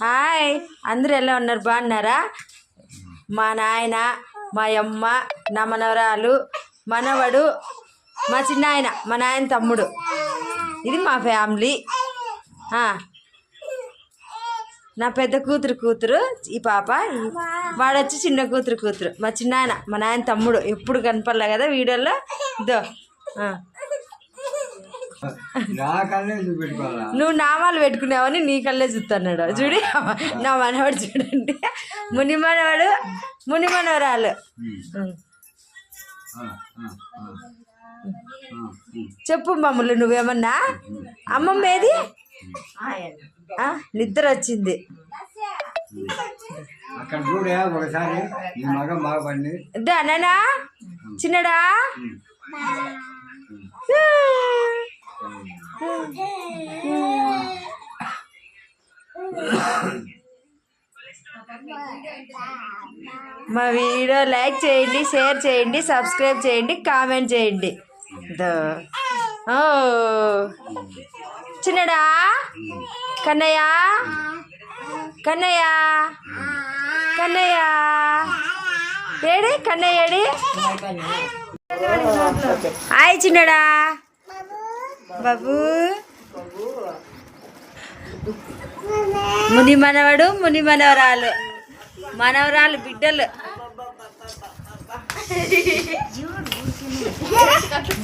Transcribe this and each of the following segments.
Hi అందరూ ఎలా ఉన్నారు? బాగున్నారా? మా నాయన మా అమ్మ నా మనవరాలు మనవడు మా చిన్నాయన మా నాయన తమ్ముడు. ఇది మా ఫ్యామిలీ. ఆ. నా పెద్ద కూతురు కూతురు ఈ పాప వాడొచ్చి చిన్న కూతురు కూతురు మా చిన్నాయన మా నాయన తమ్ముడు. ఎప్పుడు కనపడలే కదా వీడియోలో? ఇదో. నువ్వు నామాలు పెట్టుకున్నావని నీ కళ్ళే చూస్తున్నాడు చూడి నా మనవాడు చూడండి. ముని మనవాడు ముని మనవరాలు. చెప్పు మమ్మల్ని నువ్వేమన్నా? అమ్మమ్మ ఏది? నిద్ర వచ్చింది. అక్కడ చూడే ఒకసారి మగం చిన్నడా? మా వీడియో లైక్ చేయండి షేర్ చేయండి సబ్స్క్రైబ్ చేయండి కామెంట్ చేయండి. ఓ. చిన్నడా? కన్నయ్య? కన్నయ్య? కన్నయ్య? ఏడి? కన్నయ్య ఏడి? హాయ్ చిన్నడా. బాబు. ముని మనవడు ముని మనవరాలు. మనవరాలు బిడ్డలు.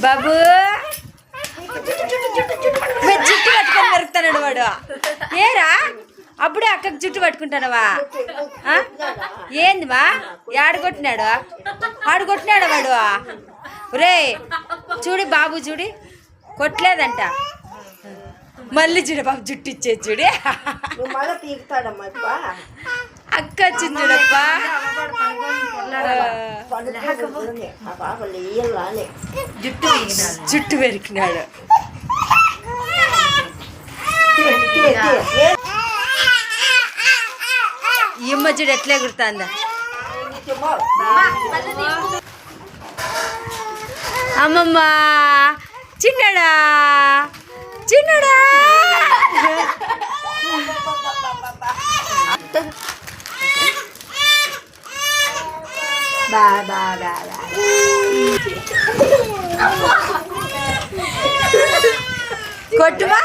బాబు. జుట్టు పట్టుకొని పెరుగుతున్నాడు వాడు. ఏరా? అప్పుడే అక్కకి జుట్టు పట్టుకుంటానవా? ఏంది మా? ఆడగొట్టినాడు కొట్టినాడు కొట్టినాడు వాడు? రే చూడి బాబు చూడి. కొట్టలేదంట మళ్ళీ చూడు బాబు జుట్టు ఇచ్చేది చూడి అక్క వచ్చింది చూడప్ప లేయల్లానే జుట్టు పెరికినాడు ఈ చూడు ఎట్లే గుర్తుందా అమ్మమ్మ చిన్నడా? చిన్నడా? బా బా బా బా. కొట్టుమా?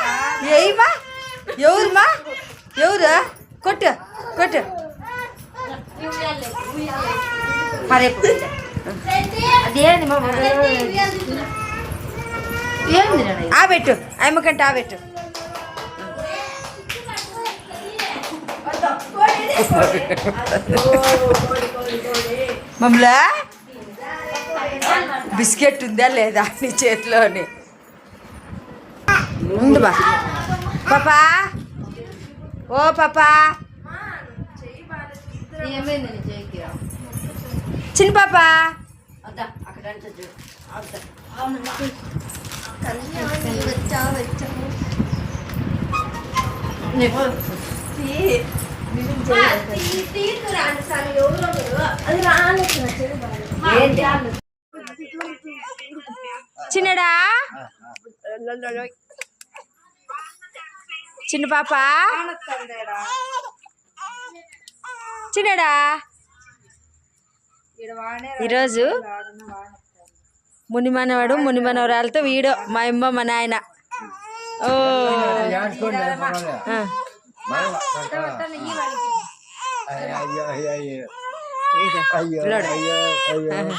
ఏయిమా? ఎవరుమా? ఎవరు? కొట్టు కొట్టు. మరేపు అదేంది ఆ పెట్టు అమ్మకంటే ఆ పెట్టు. మమ్మలా బిస్కెట్ ఉందా లేదా నీ చేతిలోని? ఉంది బా. పాపా ఓ పాపా. చిన్న పాపా. చిన్నడా? చిన్న పాప? చిన్నడా? ఈరోజు ముని మనవాడు ముని మనవరాలతో వీడియో మా అమ్మ మా నాయన ఓ ఏడ్చుకోండి, పర్వాలేదు. ఆ. బాగా పడతావా? అయ్యో, అయ్యో, అయ్యో. ఇదో, అయ్యో, పిల్లోడు. అయ్యో, అయ్యో.